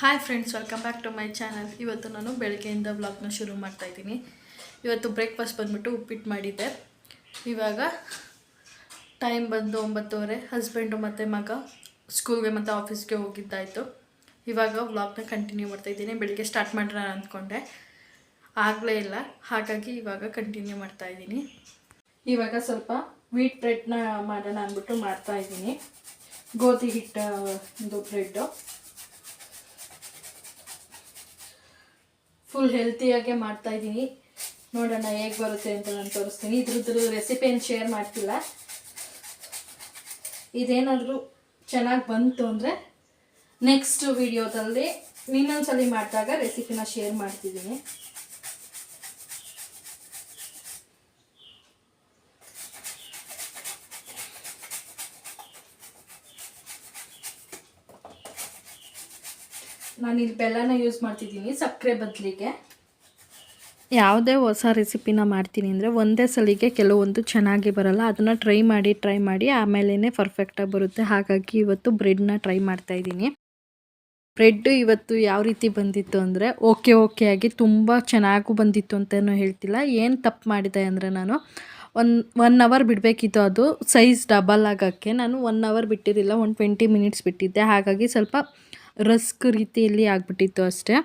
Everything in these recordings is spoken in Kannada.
Hi friends welcome back to my channel ಇವತ್ತು ನಾನು ಬೆಳಗ್ಗೆಯಿಂದ ವ್ಲಾಗ್ನ ಶುರು ಮಾಡ್ತಾ ಇದ್ದೀನಿ. ಇವತ್ತು ಬ್ರೇಕ್ಫಾಸ್ಟ್ ಬಂದ್ಬಿಟ್ಟು ಉಪ್ಪಿಟ್ಟು ಮಾಡಿದ್ದೆ. ಇವಾಗ ಟೈಮ್ ಬಂದು ಒಂಬತ್ತುವರೆ ಹಸ್ಬೆಂಡು ಮತ್ತು ಮಗ ಸ್ಕೂಲ್ಗೆ ಮತ್ತು ಆಫೀಸ್ಗೆ ಹೋಗಿದ್ದಾಯಿತು. ಇವಾಗ ವ್ಲಾಗ್ನ ಕಂಟಿನ್ಯೂ ಮಾಡ್ತಾ ಇದ್ದೀನಿ. ಬೆಳಿಗ್ಗೆ ಸ್ಟಾರ್ಟ್ ಮಾಡೋಣ ಅಂದ್ಕೊಂಡೆ ಆಗಲೇ ಇಲ್ಲ. ಹಾಗಾಗಿ ಇವಾಗ ಕಂಟಿನ್ಯೂ ಮಾಡ್ತಾ ಇದ್ದೀನಿ. ಇವಾಗ ಸ್ವಲ್ಪ ವೀಟ್ ಬ್ರೆಡ್ನ ಮಾಡೋಣ ಅಂದ್ಬಿಟ್ಟು ಮಾಡ್ತಾ ಇದ್ದೀನಿ. ಗೋಧಿ ಹಿಟ್ಟು, ಇದು ಬ್ರೆಡ್ಡು ಫುಲ್ ಹೆಲ್ತಿಯಾಗೆ ಮಾಡ್ತಾ ಇದ್ದೀನಿ ನೋಡೋಣ ಹೇಗೆ ಬರುತ್ತೆ ಅಂತ ನಾನು ತೋರಿಸ್ತೀನಿ. ಇದ್ರದ್ದು ರೆಸಿಪಿಯನ್ನು ಶೇರ್ ಮಾಡ್ತಿಲ್ಲ. ಇದೇನಾದರೂ ಚೆನ್ನಾಗಿ ಬಂತು ಅಂದರೆ ನೆಕ್ಸ್ಟ್ ವಿಡಿಯೋದಲ್ಲಿ ಇನ್ನೊಂದ್ಸಲಿ ಮಾಡಿದಾಗ ರೆಸಿಪಿನ ಶೇರ್ ಮಾಡ್ತಿದ್ದೀನಿ. ನಾನು ಇಲ್ಲಿ ಬೆಲ್ಲನ ಯೂಸ್ ಮಾಡ್ತಿದ್ದೀನಿ, ಸಕ್ಕರೆ ಬದಲಿಗೆ. ಯಾವುದೇ ಹೊಸ ರೆಸಿಪಿನ ಮಾಡ್ತೀನಿ ಅಂದರೆ ಒಂದೇ ಸಲಿಗೆ ಕೆಲವೊಂದು ಚೆನ್ನಾಗಿ ಬರಲ್ಲ. ಅದನ್ನು ಟ್ರೈ ಮಾಡಿ ಟ್ರೈ ಮಾಡಿ ಆಮೇಲೆ ಪರ್ಫೆಕ್ಟಾಗಿ ಬರುತ್ತೆ. ಹಾಗಾಗಿ ಇವತ್ತು ಬ್ರೆಡ್ನ ಟ್ರೈ ಮಾಡ್ತಾ ಇದ್ದೀನಿ. ಬ್ರೆಡ್ಡು ಇವತ್ತು ಯಾವ ರೀತಿ ಬಂದಿತ್ತು ಅಂದರೆ ಓಕೆ ಓಕೆ ಆಗಿ ತುಂಬ ಚೆನ್ನಾಗೂ ಬಂದಿತ್ತು ಅಂತಲೂ ಹೇಳ್ತಿಲ್ಲ. ಏನು ತಪ್ಪು ಮಾಡಿದೆ ಅಂದರೆ ನಾನು ಒನ್ ಒನ್ ಅವರ್ ಬಿಡಬೇಕಿತ್ತು ಅದು. ಸೈಜ್ ಡಬಲ್ ಆಗೋಕ್ಕೆ ನಾನು ಒನ್ ಅವರ್ ಬಿಟ್ಟಿರಲಿಲ್ಲ ಒಂದು ಟ್ವೆಂಟಿ ಮಿನಿಟ್ಸ್ ಬಿಟ್ಟಿದ್ದೆ. ಹಾಗಾಗಿ ಸ್ವಲ್ಪ ರಸ್ಕ್ ರೀತಿಯಲ್ಲಿ ಆಗಿಬಿಟ್ಟಿತ್ತು ಅಷ್ಟೇ.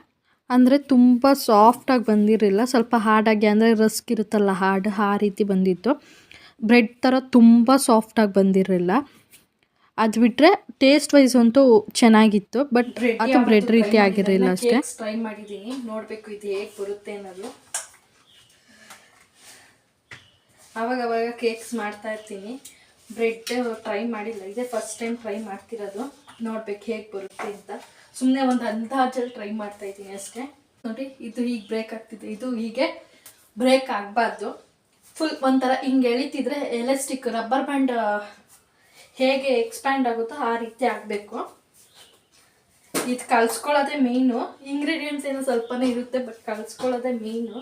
ಅಂದರೆ ತುಂಬ ಸಾಫ್ಟಾಗಿ ಬಂದಿರಲಿಲ್ಲ. ಸ್ವಲ್ಪ ಹಾರ್ಡಾಗಿ ಅಂದರೆ ರಸ್ಕ್ ಇರುತ್ತಲ್ಲ ಹಾರ್ಡ್ ಆ ರೀತಿ ಬಂದಿತ್ತು. ಬ್ರೆಡ್ ಥರ ತುಂಬ ಸಾಫ್ಟಾಗಿ ಬಂದಿರಲಿಲ್ಲ. ಅದು ಬಿಟ್ಟರೆ ಟೇಸ್ಟ್ ವೈಸ್ ಅಂತೂ ಚೆನ್ನಾಗಿತ್ತು ಬಟ್ ಅದು ಬ್ರೆಡ್ ರೀತಿ ಆಗಿರಲಿಲ್ಲ ಅಷ್ಟೇ. ಟ್ರೈ ಮಾಡಿದ್ದೀನಿ. ನೋಡಬೇಕು ಇದು ಹೇಗೆ ಬರುತ್ತೆ ಅನ್ನೋದು. ಅವಾಗ ಅವಾಗ ಕೇಕ್ಸ್ ಮಾಡ್ತಾ ಇರ್ತೀನಿ. ಬ್ರೆಡ್ ಟ್ರೈ ಮಾಡಿಲ್ಲ. ಇದೇ ಫಸ್ಟ್ ಟೈಮ್ ಟ್ರೈ ಮಾಡ್ತಿರೋದು. ನೋಡ್ಬೇಕು ಹೇಗೆ ಬರುತ್ತೆ ಅಂತ. ಸುಮ್ಮನೆ ಒಂದು ಅಂದಾಜಲ್ಲಿ ಟ್ರೈ ಮಾಡ್ತಾ ಇದ್ದೀನಿ ಅಷ್ಟೇ. ನೋಡಿ, ಇದು ಹೀಗೆ ಬ್ರೇಕ್ ಆಗ್ತಿದೆ. ಇದು ಹೀಗೆ ಬ್ರೇಕ್ ಆಗಬಾರ್ದು. ಫುಲ್ ಒಂಥರ ಹಿಂಗೆ ಎಳಿತಿದ್ರೆ ಎಲೆಸ್ಟಿಕ್ ರಬ್ಬರ್ ಬ್ಯಾಂಡ್ ಹೇಗೆ ಎಕ್ಸ್ಪ್ಯಾಂಡ್ ಆಗುತ್ತೋ ಆ ರೀತಿ ಆಗಬೇಕು. ಇದು ಕಲ್ಸ್ಕೊಳ್ಳೋದೇ ಮೇಯ್ನು ಇಂಗ್ರೀಡಿಯೆಂಟ್ಸ್ ಏನೋ ಸ್ವಲ್ಪನೇ ಇರುತ್ತೆ ಬಟ್ ಕಲ್ಸ್ಕೊಳ್ಳೋದೇ ಮೇಯ್ನು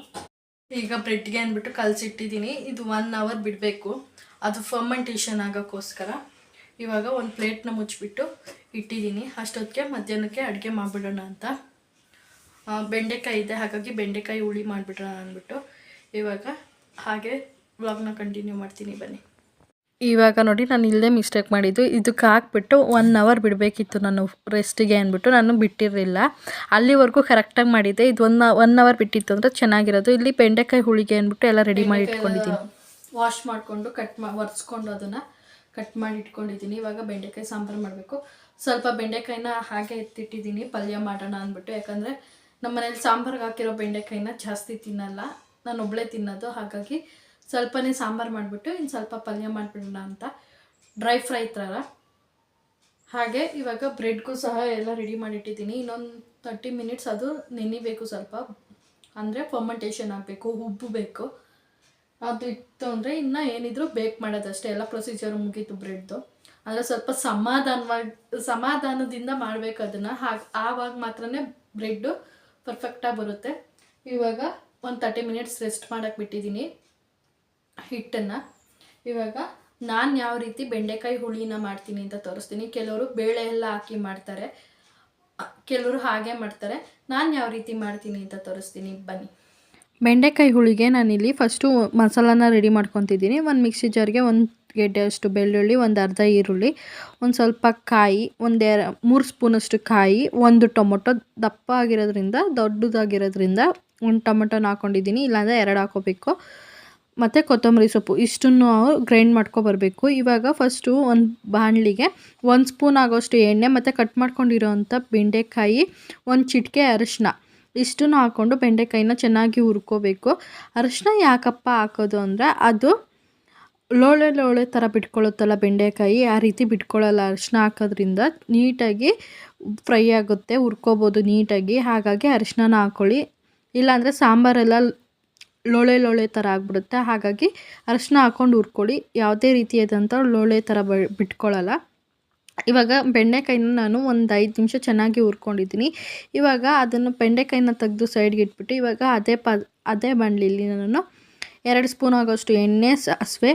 ಈಗ ಬ್ರೆಡ್ಗೆ ಅಂದ್ಬಿಟ್ಟು ಕಲಸಿಟ್ಟಿದ್ದೀನಿ. ಇದು ಒನ್ ಅವರ್ ಬಿಡಬೇಕು. ಅದು ಫರ್ಮೆಂಟೇಷನ್ ಆಗೋಕ್ಕೋಸ್ಕರ. ಇವಾಗ ಒಂದು ಪ್ಲೇಟ್ನ ಮುಚ್ಚಿಬಿಟ್ಟು ಇಟ್ಟಿದ್ದೀನಿ. ಅಷ್ಟೊತ್ತಿಗೆ ಮಧ್ಯಾಹ್ನಕ್ಕೆ ಅಡುಗೆ ಮಾಡಿಬಿಡೋಣ ಅಂತ. ಬೆಂಡೆಕಾಯಿ ಇದೆ. ಹಾಗಾಗಿ ಬೆಂಡೆಕಾಯಿ ಹುಳಿ ಮಾಡಿಬಿಡೋಣ ಅಂದ್ಬಿಟ್ಟು ಇವಾಗ ಹಾಗೆ ವ್ಲಾಗ್ನ ಕಂಟಿನ್ಯೂ ಮಾಡ್ತೀನಿ. ಬನ್ನಿ. ಇವಾಗ ನೋಡಿ ನಾನು ಇಲ್ಲದೆ ಮಿಸ್ಟೇಕ್ ಮಾಡಿದ್ದು. ಇದಕ್ಕೆ ಹಾಕ್ಬಿಟ್ಟು ಒನ್ ಅವರ್ ಬಿಡಬೇಕಿತ್ತು ನಾನು ರೆಸ್ಟಿಗೆ ಅಂದ್ಬಿಟ್ಟು. ನಾನು ಬಿಟ್ಟಿರಲಿಲ್ಲ. ಅಲ್ಲಿವರೆಗೂ ಕರೆಕ್ಟಾಗಿ ಮಾಡಿದ್ದೆ. ಇದು ಒನ್ ಒನ್ ಅವರ್ ಬಿಟ್ಟಿತ್ತು ಅಂದರೆ ಚೆನ್ನಾಗಿರೋದು. ಇಲ್ಲಿ ಬೆಂಡೆಕಾಯಿ ಹುಳಿಗೆ ಅಂದ್ಬಿಟ್ಟು ಎಲ್ಲ ರೆಡಿ ಮಾಡಿ ಇಟ್ಕೊಂಡಿದ್ದೀನಿ. ವಾಶ್ ಮಾಡಿಕೊಂಡು ಕಟ್ ಮಾ ಒರೆಸ್ಕೊಂಡು ಅದನ್ನು ಕಟ್ ಮಾಡಿ ಇಟ್ಕೊಂಡಿದ್ದೀನಿ. ಇವಾಗ ಬೆಂಡೆಕಾಯಿ ಸಾಂಬಾರು ಮಾಡಬೇಕು. ಸ್ವಲ್ಪ ಬೆಂಡೆಕಾಯಿನ ಹಾಗೆ ಎತ್ತಿಟ್ಟಿದ್ದೀನಿ. ಪಲ್ಯ ಮಾಡೋಣ ಅಂದ್ಬಿಟ್ಟು. ಯಾಕಂದರೆ ನಮ್ಮ ಮನೇಲಿ ಸಾಂಬಾರ್ಗೆ ಹಾಕಿರೋ ಬೆಂಡೆಕಾಯಿನ ಜಾಸ್ತಿ ತಿನ್ನಲ್ಲ. ನಾನು ಒಬ್ಬಳೇ ತಿನ್ನೋದು. ಹಾಗಾಗಿ ಸ್ವಲ್ಪನೇ ಸಾಂಬಾರು ಮಾಡಿಬಿಟ್ಟು ಇನ್ನು ಸ್ವಲ್ಪ ಪಲ್ಯ ಮಾಡಿಬಿಡೋಣ ಅಂತ ಡ್ರೈ ಫ್ರೈ ಥರ. ಹಾಗೆ ಇವಾಗ ಬ್ರೆಡ್ಗೂ ಸಹ ಎಲ್ಲ ರೆಡಿ ಮಾಡಿಟ್ಟಿದ್ದೀನಿ. ಇನ್ನೊಂದು ತರ್ಟಿ ಮಿನಿಟ್ಸ್ ಅದು ನೆನಿಬೇಕು ಸ್ವಲ್ಪ. ಅಂದರೆ ಫರ್ಮೆಂಟೇಷನ್ ಆಗಬೇಕು, ಉಬ್ಬು ಬೇಕು. ಅದು ಇತ್ತು ಅಂದರೆ ಇನ್ನೂ ಏನಿದ್ರು ಬೇಕ್ ಮಾಡೋದಷ್ಟೇ. ಎಲ್ಲ ಪ್ರೊಸೀಜರ್ ಮುಗೀತು ಬ್ರೆಡ್ದು ಅಂದರೆ ಸ್ವಲ್ಪ ಸಮಾಧಾನವಾಗಿ ಸಮಾಧಾನದಿಂದ ಮಾಡಬೇಕು ಅದನ್ನು. ಹಾಗೆ, ಆವಾಗ ಮಾತ್ರನೇ ಬ್ರೆಡ್ಡು ಪರ್ಫೆಕ್ಟಾಗಿ ಬರುತ್ತೆ. ಇವಾಗ ಒಂದು ತರ್ಟಿ ಮಿನಿಟ್ಸ್ ರೆಸ್ಟ್ ಮಾಡೋಕ್ಕೆ ಬಿಟ್ಟಿದ್ದೀನಿ. ಹಿಟ್ಟನ್ನು. ಇವಾಗ ನಾನು ಯಾವ ರೀತಿ ಬೆಂಡೆಕಾಯಿ ಹುಳಿನ ಮಾಡ್ತೀನಿ ಅಂತ ತೋರಿಸ್ತೀನಿ. ಕೆಲವರು ಬೇಳೆ ಎಲ್ಲ ಹಾಕಿ ಮಾಡ್ತಾರೆ. ಕೆಲವರು ಹಾಗೆ ಮಾಡ್ತಾರೆ. ನಾನು ಯಾವ ರೀತಿ ಮಾಡ್ತೀನಿ ಅಂತ ತೋರಿಸ್ತೀನಿ. ಬನ್ನಿ. ಬೆಂಡೆಕಾಯಿ ಹುಳಿಗೆ ನಾನಿಲ್ಲಿ ಫಸ್ಟು ಮಸಾಲಾನ ರೆಡಿ ಮಾಡ್ಕೊತಿದ್ದೀನಿ. ಒಂದು ಮಿಕ್ಸಿ ಜಾರ್ಗೆ ಒಂದು ಗೆಡ್ಡೆ ಅಷ್ಟು ಬೆಳ್ಳುಳ್ಳಿ, ಒಂದು ಅರ್ಧ ಈರುಳ್ಳಿ, ಒಂದು ಸ್ವಲ್ಪ ಕಾಯಿ, ಒಂದು ಮೂರು ಸ್ಪೂನಷ್ಟು ಕಾಯಿ, ಒಂದು ಟೊಮೊಟೊ ದಪ್ಪ ಆಗಿರೋದ್ರಿಂದ, ದೊಡ್ಡದಾಗಿರೋದ್ರಿಂದ ಒಂದು ಟೊಮೊಟೊನ ಹಾಕ್ಕೊಂಡಿದ್ದೀನಿ ಇಲ್ಲಾಂದರೆ ಎರಡು ಹಾಕೋಬೇಕು. ಮತ್ತು ಕೊತ್ತಂಬರಿ ಸೊಪ್ಪು, ಇಷ್ಟನ್ನು ಗ್ರೈಂಡ್ ಮಾಡ್ಕೊಬರ್ಬೇಕು. ಇವಾಗ ಫಸ್ಟು ಒಂದು ಬಾಣಲಿಗೆ ಒಂದು ಸ್ಪೂನ್ ಆಗೋಷ್ಟು ಎಣ್ಣೆ ಮತ್ತು ಕಟ್ ಮಾಡ್ಕೊಂಡಿರೋವಂಥ ಬೆಂಡೆಕಾಯಿ, ಒಂದು ಚಿಟಿಕೆ ಅರಿಶಿನ, ಇಷ್ಟನ್ನು ಹಾಕ್ಕೊಂಡು ಬೆಂಡೆಕಾಯಿನ ಚೆನ್ನಾಗಿ ಹುರ್ಕೋಬೇಕು. ಅರಿಶಿನ ಯಾಕಪ್ಪ ಹಾಕೋದು ಅಂದರೆ ಅದು ಲೋಳೆ ಲೋಳೆ ಥರ ಬಿಟ್ಕೊಳ್ಳುತ್ತಲ್ಲ ಬೆಂಡೆಕಾಯಿ, ಆ ರೀತಿ ಬಿಟ್ಕೊಳ್ಳಲ್ಲ ಅರಿಶಿನ ಹಾಕೋದ್ರಿಂದ ನೀಟಾಗಿ ಫ್ರೈ ಆಗುತ್ತೆ, ಹುರ್ಕೋಬೋದು ನೀಟಾಗಿ. ಹಾಗಾಗಿ ಅರಿಶಿನ ಹಾಕ್ಕೊಳ್ಳಿ ಇಲ್ಲಾಂದರೆ ಸಾಂಬಾರೆಲ್ಲ ಲೋಳೆ ಲೋಳೆ ಥರ ಆಗಿಬಿಡುತ್ತೆ. ಹಾಗಾಗಿ ಅರಿಶಿನ ಹಾಕ್ಕೊಂಡು ಹುರ್ಕೊಳ್ಳಿ. ಯಾವುದೇ ರೀತಿಯಾದಂಥ ಲೋಳೆ ಥರ ಬ, ಬಿಟ್ಕೊಳ್ಳಲ್ಲ. ಇವಾಗ ಬೆಂಡೆಕಾಯಿನ ನಾನು ಒಂದು ಐದು ನಿಮಿಷ ಚೆನ್ನಾಗಿ ಹುರ್ಕೊಂಡಿದ್ದೀನಿ. ಇವಾಗ ಅದನ್ನು ಬೆಂಡೆಕಾಯಿನ ತೆಗೆದು ಸೈಡ್ಗೆ ಇಟ್ಬಿಟ್ಟು ಇವಾಗ ಅದೇ ಪ, ಅದೇ ಬಾಣಲಿಲಿ ನಾನು ಎರಡು ಸ್ಪೂನ್ ಆಗೋಷ್ಟು ಎಣ್ಣೆ ಸಾಸಿವೆ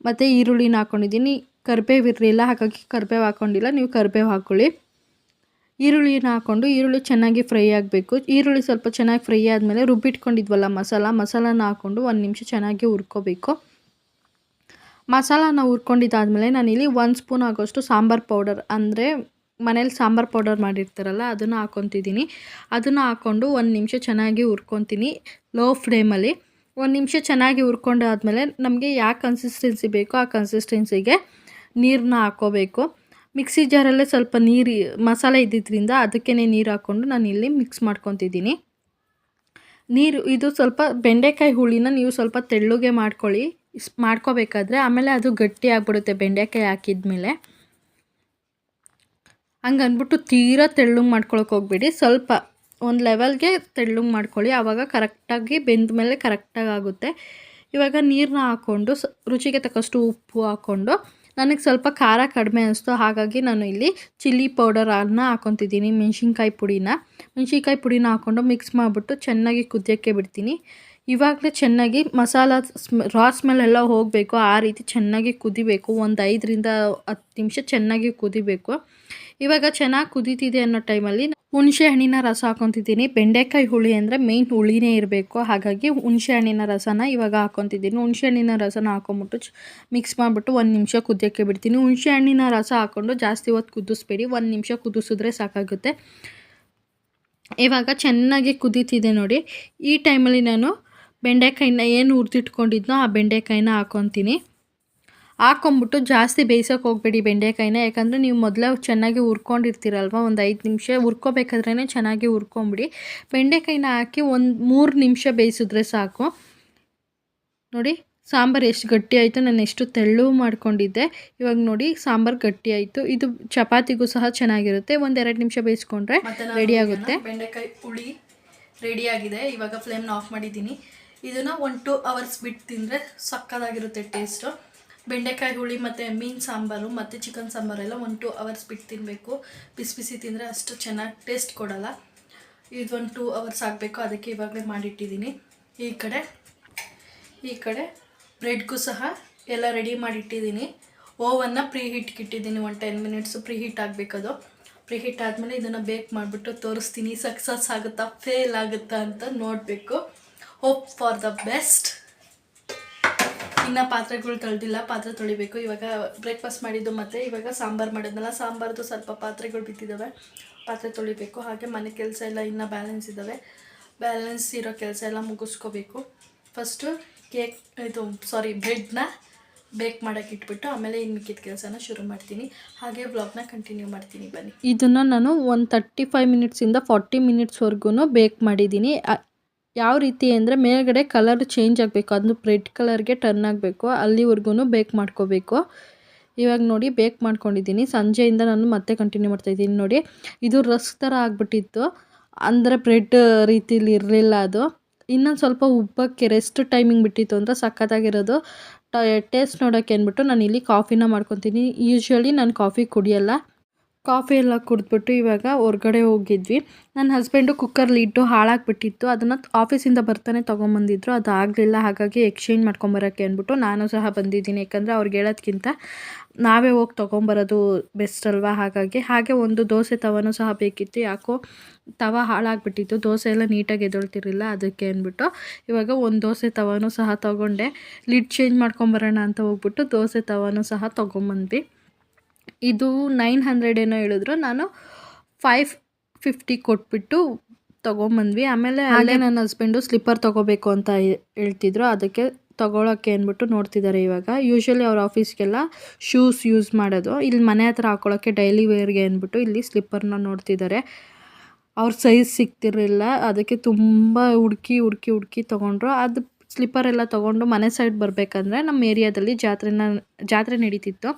ಮತ್ತು ಈರುಳ್ಳಿನ ಹಾಕ್ಕೊಂಡಿದ್ದೀನಿ ಕರಿಬೇವು ಇರಲಿಲ್ಲ ಹಾಗಾಗಿ ಕರಿಬೇವು ಹಾಕ್ಕೊಂಡಿಲ್ಲ ನೀವು ಕರಿಬೇವು ಹಾಕ್ಕೊಳ್ಳಿ ಈರುಳ್ಳಿನ ಹಾಕ್ಕೊಂಡು ಈರುಳ್ಳಿ ಚೆನ್ನಾಗಿ ಫ್ರೈ ಆಗಬೇಕು. ಈರುಳ್ಳಿ ಸ್ವಲ್ಪ ಚೆನ್ನಾಗಿ ಫ್ರೈ ಆದಮೇಲೆ ರುಬ್ಬಿಟ್ಕೊಂಡಿದ್ವಲ್ಲ ಮಸಾಲ, ಮಸಾಲಾನ ಹಾಕ್ಕೊಂಡು ಒಂದು ನಿಮಿಷ ಚೆನ್ನಾಗಿ ಹುರ್ಕೋಬೇಕು. ಮಸಾಲಾನ ಹುರ್ಕೊಂಡಿದ್ದಾದಮೇಲೆ ನಾನಿಲ್ಲಿ ಒಂದು ಸ್ಪೂನ್ ಆಗೋಷ್ಟು ಸಾಂಬಾರು ಪೌಡರ್, ಅಂದರೆ ಮನೇಲಿ ಸಾಂಬಾರು ಪೌಡರ್ ಮಾಡಿರ್ತಾರಲ್ಲ, ಅದನ್ನು ಹಾಕ್ಕೊತಿದ್ದೀನಿ ಅದನ್ನು ಹಾಕ್ಕೊಂಡು ಒಂದು ನಿಮಿಷ ಚೆನ್ನಾಗಿ ಹುರ್ಕೊತೀನಿ ಲೋ ಫ್ಲೇಮಲ್ಲಿ. ಒಂದು ನಿಮಿಷ ಚೆನ್ನಾಗಿ ಹುರ್ಕೊಂಡಾದ್ಮೇಲೆ ನಮಗೆ ಯಾವ ಕನ್ಸಿಸ್ಟೆನ್ಸಿ ಬೇಕೋ ಆ ಕನ್ಸಿಸ್ಟೆನ್ಸಿಗೆ ನೀರನ್ನ ಹಾಕ್ಕೋಬೇಕು ಮಿಕ್ಸಿ ಜಾರಲ್ಲೇ ಸ್ವಲ್ಪ ನೀರು, ಮಸಾಲೆ ಇದ್ದಿದ್ದರಿಂದ ಅದಕ್ಕೇ ನೀರು ಹಾಕ್ಕೊಂಡು ನಾನು ಇಲ್ಲಿ ಮಿಕ್ಸ್ ಮಾಡ್ಕೊತಿದ್ದೀನಿ. ನೀರು, ಇದು ಸ್ವಲ್ಪ ಬೆಂಡೆಕಾಯಿ ಹುಳಿನ ನೀವು ಸ್ವಲ್ಪ ತೆಳ್ಳಗೆ ಮಾಡ್ಕೊಳ್ಳಿ. ಮಾಡ್ಕೋಬೇಕಾದ್ರೆ ಆಮೇಲೆ ಅದು ಗಟ್ಟಿ ಆಗಿಬಿಡುತ್ತೆ ಬೆಂಡೆಕಾಯಿ ಹಾಕಿದ್ಮೇಲೆ. ಹಂಗೆ ಅಂದ್ಬಿಟ್ಟು ತೀರಾ ತೆಳ್ಳಗೆ ಮಾಡ್ಕೊಳಕ್ಕೆ ಹೋಗ್ಬೇಡಿ. ಸ್ವಲ್ಪ ಒಂದು ಲೆವೆಲ್ಗೆ ತೆಳ್ಳಗೆ ಮಾಡ್ಕೊಳ್ಳಿ. ಆವಾಗ ಕರೆಕ್ಟಾಗಿ ಬೆಂದ ಮೇಲೆ ಕರೆಕ್ಟಾಗಿ ಆಗುತ್ತೆ. ಇವಾಗ ನೀರನ್ನ ಹಾಕ್ಕೊಂಡು ರುಚಿಗೆ ತಕ್ಕಷ್ಟು ಉಪ್ಪು ಹಾಕ್ಕೊಂಡು ನನಗೆ ಸ್ವಲ್ಪ ಖಾರ ಕಡಿಮೆ ಅನಿಸ್ತು. ಹಾಗಾಗಿ ನಾನು ಇಲ್ಲಿ ಚಿಲ್ಲಿ ಪೌಡರನ್ನು ಹಾಕ್ಕೊತಿದ್ದೀನಿ ಮೆಣಸಿನ್ಕಾಯಿ ಪುಡಿನ. ಮೆಣಸಿನ್ಕಾಯಿ ಪುಡಿನ ಹಾಕ್ಕೊಂಡು ಮಿಕ್ಸ್ ಮಾಡಿಬಿಟ್ಟು ಚೆನ್ನಾಗಿ ಕುದಿಯೋಕ್ಕೆ ಬಿಡ್ತೀನಿ. ಇವಾಗಲೇ ಚೆನ್ನಾಗಿ ಮಸಾಲ ರಾ ಸ್ಮೆಲ್ ಎಲ್ಲ ಹೋಗಬೇಕು. ಆ ರೀತಿ ಚೆನ್ನಾಗಿ ಕುದಿಬೇಕು. ಒಂದು ಐದರಿಂದ ಹತ್ತು ನಿಮಿಷ ಚೆನ್ನಾಗಿ ಕುದಿಬೇಕು. ಇವಾಗ ಚೆನ್ನಾಗಿ ಕುದೀತಿದೆ ಅನ್ನೋ ಟೈಮಲ್ಲಿ ಹುಣಸೆ ಹಣ್ಣಿನ ರಸ ಹಾಕೊತಿದ್ದೀನಿ. ಬೆಂಡೆಕಾಯಿ ಹುಳಿ ಅಂದರೆ ಮೇಯ್ನ್ ಹುಳಿನೇ ಇರಬೇಕು. ಹಾಗಾಗಿ ಹುಣಸೆ ಹಣ್ಣಿನ ರಸನ ಇವಾಗ ಹಾಕೊತಿದ್ದೀನಿ. ಹುಣಸೆ ಹಣ್ಣಿನ ರಸನ ಹಾಕೊಂಬಿಟ್ಟು ಮಿಕ್ಸ್ ಮಾಡಿಬಿಟ್ಟು ಒಂದು ನಿಮಿಷ ಕುದಿಯೋಕ್ಕೆ ಬಿಡ್ತೀನಿ. ಹುಣಸೆ ಹಣ್ಣಿನ ರಸ ಹಾಕ್ಕೊಂಡು ಜಾಸ್ತಿ ಹೊತ್ತು ಕುದಿಸ್ಬೇಡಿ. ಒಂದು ನಿಮಿಷ ಕುದಿಸಿದ್ರೆ ಸಾಕಾಗುತ್ತೆ. ಇವಾಗ ಚೆನ್ನಾಗಿ ಕುದೀತಿದೆ ನೋಡಿ. ಈ ಟೈಮಲ್ಲಿ ನಾನು ಬೆಂಡೆಕಾಯಿನ ಏನು ಹುರಿದಿಟ್ಕೊಂಡಿದ್ನೋ ಆ ಬೆಂಡೆಕಾಯಿನ ಹಾಕ್ಕೊತೀನಿ ಹಾಕ್ಕೊಂಬಿಟ್ಟು ಜಾಸ್ತಿ ಬೇಯಿಸೋಕೆ ಹೋಗಬೇಡಿ ಬೆಂಡೆಕಾಯಿನ. ಯಾಕಂದರೆ ನೀವು ಮೊದಲೇ ಚೆನ್ನಾಗಿ ಹುರ್ಕೊಂಡಿರ್ತೀರಲ್ವ? ಒಂದು ಐದು ನಿಮಿಷ ಹುರ್ಕೋಬೇಕಾದ್ರೇ ಚೆನ್ನಾಗಿ ಹುರ್ಕೊಂಬಿಡಿ. ಬೆಂಡೆಕಾಯಿನ ಹಾಕಿ ಒಂದು ಮೂರು ನಿಮಿಷ ಬೇಯಿಸಿದ್ರೆ ಸಾಕು. ನೋಡಿ ಸಾಂಬಾರು ಎಷ್ಟು ಗಟ್ಟಿ ಆಯಿತು. ನಾನು ಎಷ್ಟು ತೆಳ್ಳು ಮಾಡ್ಕೊಂಡಿದ್ದೆ. ಇವಾಗ ನೋಡಿ ಸಾಂಬಾರು ಗಟ್ಟಿ ಆಯಿತು. ಇದು ಚಪಾತಿಗೂ ಸಹ ಚೆನ್ನಾಗಿರುತ್ತೆ. ಒಂದೆರಡು ನಿಮಿಷ ಬೇಯಿಸ್ಕೊಂಡ್ರೆ ರೆಡಿ ಆಗುತ್ತೆ. ಬೆಂಡೆಕಾಯಿ ಹುಳಿ ರೆಡಿಯಾಗಿದೆ ಇವಾಗ ಫ್ಲೇಮ್ನ ಆಫ್ ಮಾಡಿದ್ದೀನಿ. ಇದನ್ನು ಒನ್ ಟು ಅವರ್ಸ್ ಬಿಟ್ಟು ತಿಂದರೆ ಸಕ್ಕದಾಗಿರುತ್ತೆ ಟೇಸ್ಟು ಬೆಂಡೆಕಾಯಿ ಹುಳಿ ಮತ್ತು ಮೀನು ಸಾಂಬಾರು ಮತ್ತು ಚಿಕನ್ ಸಾಂಬಾರೆಲ್ಲ ಒನ್ ಟು ಅವರ್ಸ್ ಬಿಟ್ಟು ತಿನ್ನಬೇಕು ಬಿಸಿ ಬಿಸಿ ತಿಂದರೆ ಅಷ್ಟು ಚೆನ್ನಾಗಿ ಟೇಸ್ಟ್ ಕೊಡೋಲ್ಲ. ಇದು ಒಂದು ಟೂ ಅವರ್ಸ್ ಆಗಬೇಕು. ಅದಕ್ಕೆ ಇವಾಗಲೇ ಮಾಡಿಟ್ಟಿದ್ದೀನಿ. ಈ ಕಡೆ ಈ ಕಡೆ ಬ್ರೆಡ್ಗೂ ಸಹ ಎಲ್ಲ ರೆಡಿ ಮಾಡಿಟ್ಟಿದ್ದೀನಿ. ಓವನ್ನು ಪ್ರೀ ಹೀಟ್ಗೆ ಇಟ್ಟಿದ್ದೀನಿ ಒಂದು ಟೆನ್ ಮಿನಿಟ್ಸು ಪ್ರೀ ಹೀಟ್ ಆಗಬೇಕದು. ಪ್ರೀ ಹೀಟ್ ಆದಮೇಲೆ ಇದನ್ನು ಬೇಕ್ ಮಾಡಿಬಿಟ್ಟು ತೋರಿಸ್ತೀನಿ. ಸಕ್ಸಸ್ ಆಗುತ್ತಾ ಫೇಲ್ ಆಗುತ್ತಾ ಅಂತ ನೋಡಬೇಕು. ಹೋಪ್ ಫಾರ್ ದ ಬೆಸ್ಟ್ ಇನ್ನು ಪಾತ್ರೆಗಳು ತೊಳೆದಿಲ್ಲ ಪಾತ್ರೆ ತೊಳಿಬೇಕು. ಇವಾಗ ಬ್ರೇಕ್ಫಾಸ್ಟ್ ಮಾಡಿದ್ದು ಮತ್ತೆ ಇವಾಗ ಸಾಂಬಾರು ಮಾಡಿದ್ನಲ್ಲ, ಸಾಂಬಾರ್ದು ಸ್ವಲ್ಪ ಪಾತ್ರೆಗಳು ಬಿದ್ದಿದ್ದಾವೆ ಪಾತ್ರೆ ತೊಳಿಬೇಕು. ಹಾಗೆ ಮನೆ ಕೆಲಸ ಎಲ್ಲ ಇನ್ನ ಬ್ಯಾಲೆನ್ಸ್ ಇದ್ದಾವೆ. ಬ್ಯಾಲೆನ್ಸ್ ಇರೋ ಕೆಲಸ ಎಲ್ಲ ಮುಗಿಸ್ಕೋಬೇಕು. ಫಸ್ಟು ಕೇಕ್ ಇದು ಸಾರಿ ಬ್ರೆಡ್ನ ಬೇಕ್ ಮಾಡೋಕೆ ಇಟ್ಬಿಟ್ಟು ಆಮೇಲೆ ಇನ್ನು ಮಿಕ್ಕಿದ ಕೆಲಸನ ಶುರು ಮಾಡ್ತೀನಿ. ಹಾಗೆ ಬ್ಲಾಗ್ನ ಕಂಟಿನ್ಯೂ ಮಾಡ್ತೀನಿ. ಬನ್ನಿ. ಇದನ್ನು ನಾನು ಒಂದು ತರ್ಟಿ ಫೈವ್ ಮಿನಿಟ್ಸಿಂದ ಫಾರ್ಟಿ ಮಿನಿಟ್ಸ್ವರೆಗೂ ಬೇಕ್ ಮಾಡಿದ್ದೀನಿ. ಯಾವ ರೀತಿ ಅಂದರೆ ಮೇಲ್ಗಡೆ ಕಲರ್ ಚೇಂಜ್ ಆಗಬೇಕು. ಅದು ರೆಡ್ ಕಲರ್ಗೆ ಟರ್ನ್ ಆಗಬೇಕು. ಅಲ್ಲಿವರೆಗೂ ಬೇಕ್ ಮಾಡ್ಕೋಬೇಕು. ಇವಾಗ ನೋಡಿ ಬೇಕ್ ಮಾಡ್ಕೊಂಡಿದ್ದೀನಿ. ಸಂಜೆಯಿಂದ ನಾನು ಮತ್ತೆ ಕಂಟಿನ್ಯೂ ಮಾಡ್ತಾಯಿದ್ದೀನಿ ನೋಡಿ, ಇದು ರಸ್ ಥರ ಆಗಿಬಿಟ್ಟಿತ್ತು. ಅಂದರೆ ಬ್ರೆಡ್ ರೀತಿಲಿ ಇರಲಿಲ್ಲ ಅದು. ಇನ್ನೊಂದು ಸ್ವಲ್ಪ ಉಬ್ಬಕ್ಕೆ ರೆಸ್ಟ್ ಟೈಮಿಂಗ್ ಬಿಟ್ಟಿತ್ತು ಅಂದರೆ ಸಖತ್ತಾಗಿರೋದು. ಟೇಸ್ಟ್ ನೋಡೋಕ್ಕೆ ಅಂದ್ಬಿಟ್ಟು ನಾನು ಇಲ್ಲಿ ಕಾಫಿನ ಮಾಡ್ಕೊತೀನಿ. ಯೂಶ್ವಲಿ ನಾನು ಕಾಫಿ ಕುಡಿಯಲ್ಲ. ಕಾಫಿ ಎಲ್ಲ ಕುಡಿದ್ಬಿಟ್ಟು ಇವಾಗ ಹೊರ್ಗಡೆ ಹೋಗಿದ್ವಿ. ನನ್ನ ಹಸ್ಬೆಂಡು ಕುಕ್ಕರ್ಲಿ ಇಟ್ಟು ಹಾಳಾಗ್ಬಿಟ್ಟಿತ್ತು. ಅದನ್ನು ಆಫೀಸಿಂದ ಬರ್ತಾನೆ ತೊಗೊಂಬಂದಿದ್ರು. ಅದು ಆಗಲಿಲ್ಲ. ಹಾಗಾಗಿ ಎಕ್ಸ್ಚೇಂಜ್ ಮಾಡ್ಕೊಂಬರೋಕ್ಕೆ ಅಂದ್ಬಿಟ್ಟು ನಾನು ಸಹ ಬಂದಿದ್ದೀನಿ. ಯಾಕಂದರೆ ಅವ್ರಿಗೆ ಹೇಳೋದ್ಕಿಂತ ನಾವೇ ಹೋಗಿ ತೊಗೊಂಬರೋದು ಬೆಸ್ಟ್ ಅಲ್ವಾ? ಹಾಗಾಗಿ ಹಾಗೆ ಒಂದು ದೋಸೆ ತವನೂ ಸಹ ಬೇಕಿತ್ತು. ಯಾಕೋ ತವ ಹಾಳಾಗ್ಬಿಟ್ಟಿತ್ತು. ದೋಸೆ ಎಲ್ಲ ನೀಟಾಗಿ ಎದೊಳ್ತಿರಲಿಲ್ಲ. ಅದಕ್ಕೆ ಅಂದ್ಬಿಟ್ಟು ಇವಾಗ ಒಂದು ದೋಸೆ ತವನೂ ಸಹ ತೊಗೊಂಡೆ. ಲಿಡ್ ಚೇಂಜ್ ಮಾಡ್ಕೊಂಬರೋಣ ಅಂತ ಹೋಗ್ಬಿಟ್ಟು ದೋಸೆ ತವನೂ ಸಹ ತೊಗೊಂಬಂದ್ವಿ. ಇದು ನೈನ್ ಹಂಡ್ರೆಡ್ ಏನೋ ಹೇಳಿದ್ರು. ನಾನು ಫೈವ್ ಫಿಫ್ಟಿ ಕೊಟ್ಬಿಟ್ಟು ತೊಗೊಂಬಂದ್ವಿ. ಆಮೇಲೆ ಅಲ್ಲೇ ನನ್ನ ಹಸ್ಬೆಂಡು ಸ್ಲಿಪ್ಪರ್ ತೊಗೋಬೇಕು ಅಂತ ಹೇಳ್ತಿದ್ರು. ಅದಕ್ಕೆ ತೊಗೊಳಕ್ಕೆ ಅಂದ್ಬಿಟ್ಟು ನೋಡ್ತಿದ್ದಾರೆ ಇವಾಗ. ಯೂಶ್ವಲಿ ಅವ್ರ ಆಫೀಸ್ಗೆಲ್ಲ ಶೂಸ್ ಯೂಸ್ ಮಾಡೋದು. ಇಲ್ಲಿ ಮನೆ ಹತ್ರ ಹಾಕೊಳ್ಳೋಕ್ಕೆ ಡೈಲಿ ವೇರ್ಗೆ ಅಂದ್ಬಿಟ್ಟು ಇಲ್ಲಿ ಸ್ಲಿಪ್ಪರ್ನ ನೋಡ್ತಿದ್ದಾರೆ. ಅವ್ರ ಸೈಜ್ ಸಿಗ್ತಿರಲಿಲ್ಲ. ಅದಕ್ಕೆ ತುಂಬ ಹುಡುಕಿ ಹುಡುಕಿ ಹುಡುಕಿ ತೊಗೊಂಡ್ರು. ಅದು ಸ್ಲಿಪ್ಪರ್ ಎಲ್ಲ ತೊಗೊಂಡು ಮನೆ ಸೈಡ್ ಬರಬೇಕಂದ್ರೆ ನಮ್ಮ ಏರಿಯಾದಲ್ಲಿ ಜಾತ್ರೆನ, ಜಾತ್ರೆ ನಡೀತಿತ್ತು.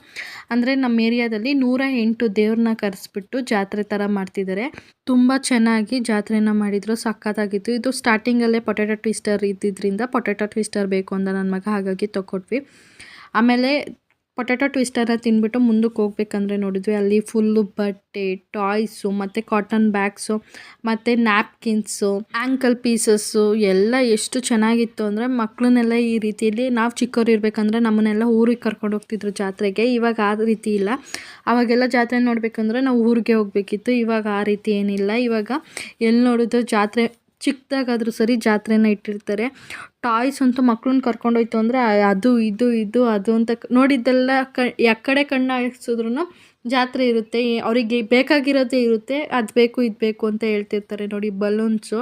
ಅಂದರೆ ನಮ್ಮ ಏರಿಯಾದಲ್ಲಿ ನೂರ ಎಂಟು ದೇವ್ರನ್ನ ಕರೆಸ್ಬಿಟ್ಟು ಜಾತ್ರೆ ಥರ ಮಾಡ್ತಿದ್ದಾರೆ ತುಂಬ ಚೆನ್ನಾಗಿ ಜಾತ್ರೆನ ಮಾಡಿದರು ಸಕ್ಕತ್ತಾಗಿತ್ತು ಇದು ಸ್ಟಾರ್ಟಿಂಗಲ್ಲೇ ಪೊಟ್ಯಾಟೊ ಟ್ವಿಸ್ಟರ್ ಇದ್ದಿದ್ದರಿಂದ ಪೊಟ್ಯಾಟೊ ಟ್ವಿಸ್ಟರ್ ಬೇಕು ಅಂತ ನನ್ನ ಮಗ ಹಾಗಾಗಿ ತೊಗೊಟ್ವಿ ಆಮೇಲೆ ಪೊಟ್ಯಾಟೊ ಟ್ವಿಸ್ಟರ ತಿನ್ಬಿಟ್ಟು ಮುಂದಕ್ಕೆ ಹೋಗ್ಬೇಕಂದ್ರೆ ನೋಡಿದ್ವಿ. ಅಲ್ಲಿ ಫುಲ್ಲು ಬಟ್ಟೆ ಟಾಯ್ಸು ಮತ್ತು ಕಾಟನ್ ಬ್ಯಾಗ್ಸು ಮತ್ತು ನ್ಯಾಪ್ಕಿನ್ಸು ಆ್ಯಂಕಲ್ ಪೀಸಸ್ಸು ಎಲ್ಲ ಎಷ್ಟು ಚೆನ್ನಾಗಿತ್ತು ಅಂದರೆ ಮಕ್ಕಳನ್ನೆಲ್ಲ ಈ ರೀತಿಯಲ್ಲಿ ನಾವು ಚಿಕ್ಕವ್ರು ಇರಬೇಕಂದ್ರೆ ನಮ್ಮನ್ನೆಲ್ಲ ಊರಿಗೆ ಕರ್ಕೊಂಡು ಹೋಗ್ತಿದ್ರು ಜಾತ್ರೆಗೆ. ಇವಾಗ ಆ ರೀತಿ ಇಲ್ಲ. ಅವಾಗೆಲ್ಲ ಜಾತ್ರೆ ನೋಡಬೇಕಂದ್ರೆ ನಾವು ಊರಿಗೆ ಹೋಗ್ಬೇಕಿತ್ತು. ಇವಾಗ ಆ ರೀತಿ ಏನಿಲ್ಲ. ಇವಾಗ ಎಲ್ಲಿ ನೋಡಿದ್ರು ಜಾತ್ರೆ ಚಿಕ್ಕದಾಗಾದ್ರೂ ಸರಿ ಜಾತ್ರೆನ ಇಟ್ಟಿರ್ತಾರೆ. ಟಾಯ್ಸ್ ಅಂತೂ ಮಕ್ಳನ್ನ ಕರ್ಕೊಂಡೋಯ್ತು ಅಂದರೆ ಅದು, ಇದು ಇದು, ಅದು ಅಂತ ನೋಡಿದ್ದೆಲ್ಲ ಕ ಯಾಕಡೆ ಕಣ್ಣು ಹಾಯಿಸಿದ್ರು ಜಾತ್ರೆ ಇರುತ್ತೆ. ಅವರಿಗೆ ಬೇಕಾಗಿರೋದೇ ಇರುತ್ತೆ. ಅದು ಬೇಕು, ಇದು ಬೇಕು ಅಂತ ಹೇಳ್ತಿರ್ತಾರೆ ನೋಡಿ ಬಲೂನ್ಸು.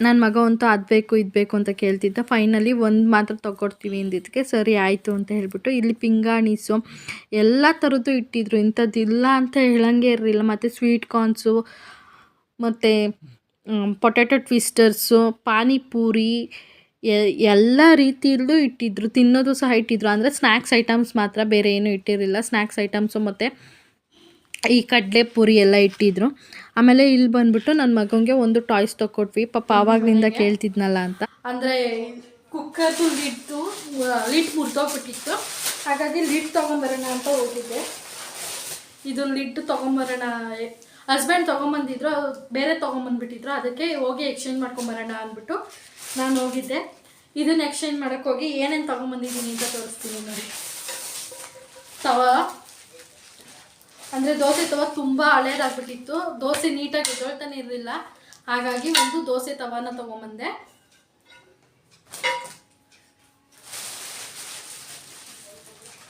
ನನ್ನ ಮಗ ಅಂತೂ ಅದು ಬೇಕು, ಇದು ಬೇಕು ಅಂತ ಕೇಳ್ತಿದ್ದ. ಫೈನಲಿ ಒಂದು ಮಾತ್ರ ತಗೊಡ್ತೀವಿ ಅಂದಿದ್ದಕ್ಕೆ ಸರಿ ಆಯಿತು ಅಂತ ಹೇಳಿಬಿಟ್ಟು ಇಲ್ಲಿ ಪಿಂಗಾಣೀಸು. ಎಲ್ಲ ಥರದ್ದು ಇಟ್ಟಿದ್ರು. ಇಂಥದ್ದಿಲ್ಲ ಅಂತ ಹೇಳಂಗೆ ಇರಲಿಲ್ಲ. ಮತ್ತು ಸ್ವೀಟ್ ಕಾರ್ನ್ಸು ಮತ್ತು ಪೊಟ್ಯಾಟೊ ಟ್ವಿಸ್ಟರ್ಸು ಪಾನಿಪೂರಿ ಎಲ್ಲ ರೀತಿಯಲ್ಲೂ ಇಟ್ಟಿದ್ರು. ತಿನ್ನೋದು ಸಹ ಇಟ್ಟಿದ್ರು. ಅಂದರೆ ಸ್ನ್ಯಾಕ್ಸ್ ಐಟಮ್ಸ್ ಮಾತ್ರ ಬೇರೆ ಏನೂ ಇಟ್ಟಿರಲಿಲ್ಲ. ಸ್ನ್ಯಾಕ್ಸ್ ಐಟಮ್ಸು ಮತ್ತು ಈ ಕಡಲೆ ಪೂರಿ ಎಲ್ಲ ಇಟ್ಟಿದ್ರು. ಆಮೇಲೆ ಇಲ್ಲಿ ಬಂದ್ಬಿಟ್ಟು ನನ್ನ ಮಗನಿಗೆ ಒಂದು ಟಾಯ್ಸ್ ತೊಗೊಟ್ವಿ ಪಾಪ ಆವಾಗಲಿಂದ ಕೇಳ್ತಿದ್ನಲ್ಲ ಅಂತ. ಅಂದರೆ ಕುಕ್ಕರ್ದು ಲಿಟ್ಟು ಲಿಟ್ ಮುರಿದೋಗ್ಬಿಟ್ಟಿತ್ತು. ಹಾಗಾಗಿ ಲಿಟ್ ತೊಗೊಂಬರೋಣ ಅಂತ ಹೋಗಿದ್ದೆ. ಇದು ಲಿಟ್ಟು ತೊಗೊಂಬರೋಣ ಹಸ್ಬೆಂಡ್ ತೊಗೊಂಬಂದಿದ್ರು, ಬೇರೆ ತೊಗೊಂಬಂದ್ಬಿಟ್ಟಿದ್ರು, ಅದಕ್ಕೆ ಹೋಗಿ ಎಕ್ಸ್ಚೇಂಜ್ ಮಾಡ್ಕೊಂಬರೋಣ ಅಂದ್ಬಿಟ್ಟು ನಾನು ಹೋಗಿದ್ದೆ. ಇದನ್ನ ಎಕ್ಸ್ಚೇಂಜ್ ಮಾಡೋಕ್ಕೆ ಹೋಗಿ ಏನೇನು ತೊಗೊಂಬಂದಿದ್ದೀನಿ ಅಂತ ತೋರಿಸ್ತೀನಿ ನೋಡಿ. ತವ, ಅಂದರೆ ದೋಸೆ ತವ ತುಂಬ ಹಳೇದಾಗ್ಬಿಟ್ಟಿತ್ತು. ದೋಸೆ ನೀಟಾಗಿ ಎದೊಳ್ತಾನೆ ಇರಲಿಲ್ಲ. ಹಾಗಾಗಿ ಒಂದು ದೋಸೆ ತವಾನ ತೊಗೊಂಬಂದೆ.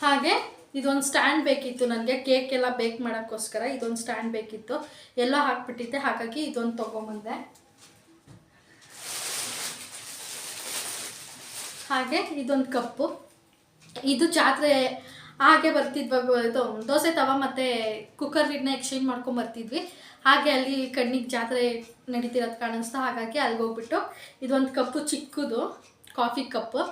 ಹಾಗೆ ಇದೊಂದು ಸ್ಟ್ಯಾಂಡ್ ಬೇಕಿತ್ತು ನನಗೆ ಕೇಕ್ ಎಲ್ಲ ಬೇಕ್ ಮಾಡೋಕ್ಕೋಸ್ಕರ ಇದೊಂದು ಸ್ಟ್ಯಾಂಡ್ ಬೇಕಿತ್ತು. ಎಲ್ಲ ಹಾಕ್ಬಿಟ್ಟಿದ್ದೆ, ಹಾಗಾಗಿ ಇದೊಂದು ತೊಗೊಂಬಂದೆ. ಹಾಗೆ ಇದೊಂದು ಕಪ್ಪು. ಇದು ಜಾತ್ರೆ ಹಾಗೆ ಬರ್ತಿದ್ವಾಗ ಇದು ದೋಸೆ ತವ ಮತ್ತು ಕುಕ್ಕರ್ ಎಕ್ಸ್ಚೇಂಜ್ ಮಾಡ್ಕೊಂಡು ಬರ್ತಿದ್ವಿ. ಹಾಗೆ ಅಲ್ಲಿ ಕಣ್ಣಿಗೆ ಜಾತ್ರೆ ನಡೀತಿರೋದು ಕಾಣಿಸ್ತಾ, ಹಾಗಾಗಿ ಅಲ್ಲಿಗೆ ಹೋಗ್ಬಿಟ್ಟು ಇದೊಂದು ಕಪ್ಪು ಚಿಕ್ಕದು ಕಾಫಿ ಕಪ್ಪು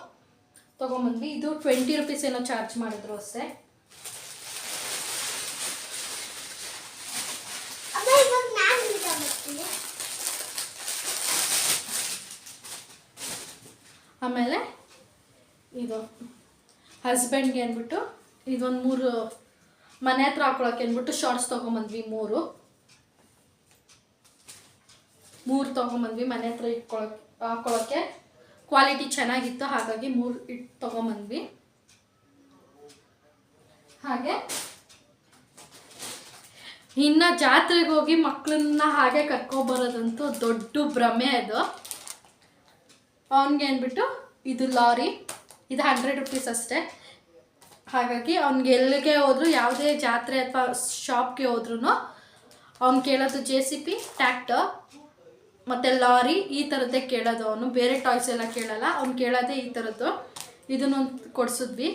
ತೊಗೊಂಬಂದ್ವಿ. ಇದು ಟ್ವೆಂಟಿ ರುಪೀಸ್ ಏನೋ ಚಾರ್ಜ್ ಮಾಡಿದ್ರು ಅಷ್ಟೇ ಅಮ್ಮ ಇವಾಗ ನಾನು ಊಟ ಮಾಡ್ತೀನಿ ಆಮೇಲೆ ಇದು ಹಸ್ಬೆಂಡ್ಗೆ ಅಂದ್ಬಿಟ್ಟು ಇದೊಂದು ಮೂರು ಮನೆ ಹತ್ರ ಹಾಕೊಳಕ್ಕೆ ಅಂದ್ಬಿಟ್ಟು ಶಾರ್ಟ್ಸ್ ತೊಗೊಂಬಂದ್ವಿ ಮೂರು. ಮೂರು ತೊಗೊಂಬಂದ್ವಿ ಮನೆ ಹತ್ರ ಇಟ್ಕೊಳಕ್ಕೆ ಹಾಕೊಳಕ್ಕೆ ಕ್ವಾಲಿಟಿ ಚೆನ್ನಾಗಿತ್ತು, ಹಾಗಾಗಿ ಮೂರು ಇಟ್ಟು ತೊಗೊಂಬಂದ್ವಿ. ಹಾಗೆ ಇನ್ನು ಜಾತ್ರೆಗೆ ಹೋಗಿ ಮಕ್ಕಳನ್ನ ಹಾಗೆ ಕರ್ಕೊಬರೋದಂತೂ ದೊಡ್ಡ ಭ್ರಮೆ ಅದು. ಅವನಿಗೆ ಅಂದ್ಬಿಟ್ಟು ಇದು ಲಾರಿ, ಇದು ಹಂಡ್ರೆಡ್ ರುಪೀಸ್ ಅಷ್ಟೇ. ಹಾಗಾಗಿ ಅವ್ನಿಗೆ ಎಲ್ಲಿಗೆ ಹೋದ್ರು, ಯಾವುದೇ ಜಾತ್ರೆ ಅಥವಾ ಶಾಪ್ಗೆ ಹೋದ್ರೂ ಅವ್ನು ಕೇಳೋದು ಜೆ ಸಿ ಪಿ ಟ್ಯಾಕ್ಟರ್ ಮತ್ತು ಲಾರಿ, ಈ ಥರದ್ದೇ ಕೇಳೋದು ಅವನು. ಬೇರೆ ಟಾಯ್ಸ್ ಎಲ್ಲ ಕೇಳಲ್ಲ, ಅವ್ನು ಕೇಳೋದೇ ಈ ಥರದ್ದು ಇದನ್ನು ಕೊಡಿಸಿದ್ವಿ.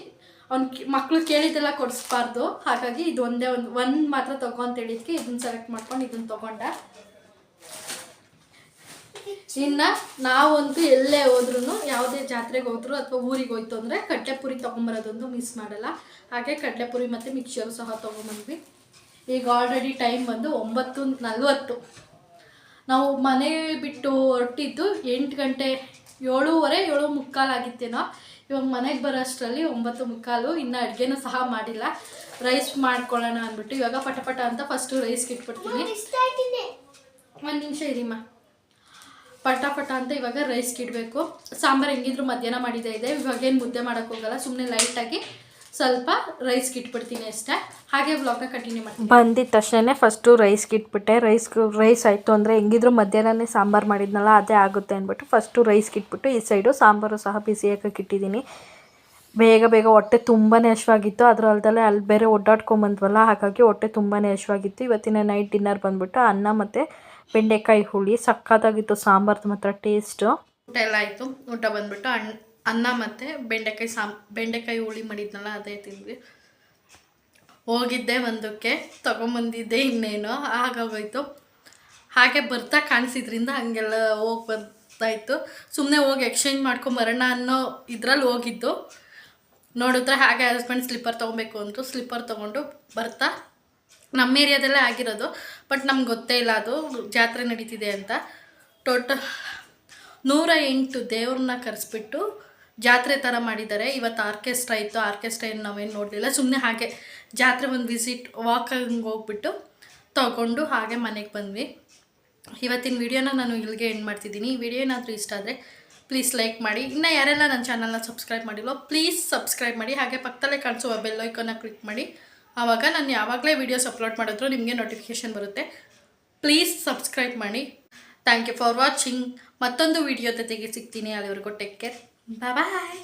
ಅವ್ನು ಮಕ್ಕಳು ಕೇಳಿದ್ದೆಲ್ಲ ಕೊಡಿಸ್ಬಾರ್ದು. ಹಾಗಾಗಿ ಇದು ಒಂದೇ ಒಂದು ಒಂದು ಮಾತ್ರ ತಗೋ ಅಂತ ಹೇಳಿದ್ಕೆ ಇದನ್ನ ಸೆಲೆಕ್ಟ್ ಮಾಡ್ಕೊಂಡು ಇದನ್ನು ತೊಗೊಂಡ. ಇನ್ನು ನಾವಂತೂ ಎಲ್ಲೇ ಹೋದ್ರೂ ಯಾವುದೇ ಜಾತ್ರೆಗೆ ಹೋದ್ರು ಅಥವಾ ಊರಿಗೆ ಹೋಯ್ತು ಅಂದರೆ ಕಡಲೆಪುರಿ ತಗೊಂಬರೋದೊಂದು ಮಿಸ್ ಮಾಡಲ್ಲ. ಹಾಗೆ ಕಡಲೆಪುರಿ ಮತ್ತು ಮಿಕ್ಸರು ಸಹ ತೊಗೊಂಬಂದ್ವಿ. ಈಗ ಆಲ್ರೆಡಿ ಟೈಮ್ ಬಂದು ಒಂಬತ್ತು ನಲ್ವತ್ತು. ನಾವು ಮನೆ ಬಿಟ್ಟು ಹೊರಟಿದ್ದು ಎಂಟು ಗಂಟೆ ಏಳೂವರೆ ಏಳು ಮುಕ್ಕಾಲು ಆಗಿತ್ತೇನೋ. ಇವಾಗ ಮನೆಗೆ ಬರೋ ಅಷ್ಟರಲ್ಲಿ ಒಂಬತ್ತು ಮುಕ್ಕಾಲು ಇನ್ನು ಅಡುಗೆನೂ ಸಹ ಮಾಡಿಲ್ಲ. ರೈಸ್ ಮಾಡ್ಕೊಳ್ಳೋಣ ಅಂದ್ಬಿಟ್ಟು ಇವಾಗ ಪಟಪಟ ಪಟ ಅಂತ ಫಸ್ಟು ರೈಸ್ಗೆ ಇಟ್ಬಿಡ್ತೀನಿ. ಒಂದು ನಿಮಿಷ ಇರಿಮ್ಮ ಪಟ ಪಟ ಅಂತ ಇವಾಗ ರೈಸ್ಗೆ ಇಡಬೇಕು. ಸಾಂಬಾರು ಹೆಂಗಿದ್ರು ಮಧ್ಯಾಹ್ನ ಮಾಡಿದ್ದೇ ಇದೆ. ಇವಾಗ ಏನು ಮುದ್ದೆ ಹೋಗಲ್ಲ ಸುಮ್ಮನೆ ಲೈಟಾಗಿ ಸ್ವಲ್ಪ ರೈಸ್ಗೆ ಇಟ್ಬಿಡ್ತೀನಿ ಅಷ್ಟೇ. ಹಾಗೆ ವ್ಲಾಗ್ನ ಕಂಟಿನ್ಯೂ ಮಾಡ್ತೀನಿ. ಬಂದಿದ ತಕ್ಷಣ ಫಸ್ಟು ರೈಸ್ಗೆ ಇಟ್ಬಿಟ್ಟೆ. ರೈಸ್ ರೈಸ್ ಆಯಿತು ಅಂದರೆ ಹೆಂಗಿದ್ರು ಮಧ್ಯಾಹ್ನನೇ ಸಾಂಬಾರು ಮಾಡಿದ್ನಲ್ಲ, ಅದೇ ಆಗುತ್ತೆ ಅಂದ್ಬಿಟ್ಟು ಫಸ್ಟು ರೈಸ್ಗೆ ಇಟ್ಬಿಟ್ಟು ಈ ಸೈಡು ಸಾಂಬಾರು ಸಹ ಬಿಸಿ ಹಾಕಕ್ಕೆ ಇಟ್ಟಿದ್ದೀನಿ. ಬೇಗ ಬೇಗ ಹೊಟ್ಟೆ ತುಂಬಾ ಹಶ್ವಾಗಿತ್ತು ಅದ್ರ ಅಲ್ದಲ್ಲೇ ಅಲ್ಲಿ ಬೇರೆ ಓಡಾಡ್ಕೊಂಬಂದ್ವಲ್ಲ ಹಾಗಾಗಿ ಹೊಟ್ಟೆ ತುಂಬಾ ಹಶ್ವಾಗಿತ್ತು ಇವತ್ತಿನ ನೈಟ್ ಡಿನ್ನರ್ ಬಂದ್ಬಿಟ್ಟು ಅನ್ನ ಮತ್ತು ಬೆಂಡೆಕಾಯಿ ಹುಳಿ, ಸಕ್ಕತ್ತಾಗಿತ್ತು ಸಾಂಬಾರ್ದು ಮಾತ್ರ ಟೇಸ್ಟು ಊಟ ಎಲ್ಲ ಆಯಿತು. ಊಟ ಬಂದ್ಬಿಟ್ಟು ಅಣ್ಣ ಅನ್ನ ಮತ್ತು ಬೆಂಡೆಕಾಯಿ ಸಾಂ, ಬೆಂಡೆಕಾಯಿ ಹುಳಿ ಮಾಡಿದ್ನಲ್ಲ, ಅದೇ ತಿಂದ್ವಿ. ಹೋಗಿದ್ದೆ ಒಂದಕ್ಕೆ, ತೊಗೊಂಬಂದಿದ್ದೆ ಇನ್ನೇನು ಆಗೋಗೋಯ್ತು ಹಾಗೆ ಬರ್ತಾ ಕಾಣಿಸಿದ್ರಿಂದ ಹಾಗೆಲ್ಲ ಹೋಗಿ ಬರ್ತಾಯಿತ್ತು ಸುಮ್ಮನೆ ಹೋಗಿ ಎಕ್ಸ್ಚೇಂಜ್ ಮಾಡ್ಕೊಂಬರೋಣ ಅನ್ನೋ ಇದ್ರಲ್ಲಿ ಹೋಗಿದ್ದು. ನೋಡಿದ್ರೆ ಹಾಗೆ ಹಸ್ಬೆಂಡ್ ಸ್ಲಿಪ್ಪರ್ ತೊಗೊಬೇಕು ಅಂದರು. ಸ್ಲಿಪ್ಪರ್ ತೊಗೊಂಡು ಬರ್ತಾ ನಮ್ಮ ಏರಿಯಾದಲ್ಲೇ ಆಗಿರೋದು, ಬಟ್ ನಮ್ಗೆ ಗೊತ್ತೇ ಇಲ್ಲ ಅದು. ಜಾತ್ರೆ ನಡೀತಿದೆ ಅಂತ. ಟೋಟಲ್ ನೂರ ಎಂಟು ದೇವ್ರನ್ನ ಕರೆಸ್ಬಿಟ್ಟು ಜಾತ್ರೆ ಥರ ಮಾಡಿದ್ದಾರೆ. ಇವತ್ತು ಆರ್ಕೆಸ್ಟ್ರಾ ಇತ್ತು. ಆರ್ಕೆಸ್ಟ್ರಾ ಏನು ನಾವೇನು ನೋಡಲಿಲ್ಲ. ಸುಮ್ಮನೆ ಹಾಗೆ ಜಾತ್ರೆ ಒಂದು ವಿಸಿಟ್ ವಾಕಿಂಗ್ ಹೋಗ್ಬಿಟ್ಟು ತಗೊಂಡು ಹಾಗೆ ಮನೆಗೆ ಬಂದ್ವಿ. ಇವತ್ತಿನ ವಿಡಿಯೋನ ನಾನು ಇಲ್ಲಿಗೆ ಎಂಡ್ ಮಾಡ್ತಿದ್ದೀನಿ. ಈ ವಿಡಿಯೋ ಏನಾದರೂ ಇಷ್ಟ ಆದರೆ ಪ್ಲೀಸ್ ಲೈಕ್ ಮಾಡಿ. ಇನ್ನು ಯಾರೆಲ್ಲ ನನ್ನ ಚಾನಲ್ನ ಸಬ್ಸ್ಕ್ರೈಬ್ ಮಾಡಿಲ್ವೋ ಪ್ಲೀಸ್ ಸಬ್ಸ್ಕ್ರೈಬ್ ಮಾಡಿ. ಹಾಗೆ ಪಕ್ಕದಲ್ಲೇ ಕಾಣಿಸುವ ಬೆಲ್ಲೈಕನ್ನ ಕ್ಲಿಕ್ ಮಾಡಿ. ಆವಾಗ ನಾನು ಯಾವಾಗಲೇ ವೀಡಿಯೋಸ್ ಅಪ್ಲೋಡ್ ಮಾಡಿದ್ರು ನಿಮಗೆ ನೋಟಿಫಿಕೇಷನ್ ಬರುತ್ತೆ. ಪ್ಲೀಸ್ ಸಬ್ಸ್ಕ್ರೈಬ್ ಮಾಡಿ. ಥ್ಯಾಂಕ್ ಯು ಫಾರ್ ವಾಚಿಂಗ್ ಮತ್ತೊಂದು ವಿಡಿಯೋ ಜೊತೆಗೆ ಸಿಗ್ತೀನಿ. ಅಲ್ಲಿವರೆಗೂ ಟೇಕ್ ಕೇರ್ ಬಾಯ್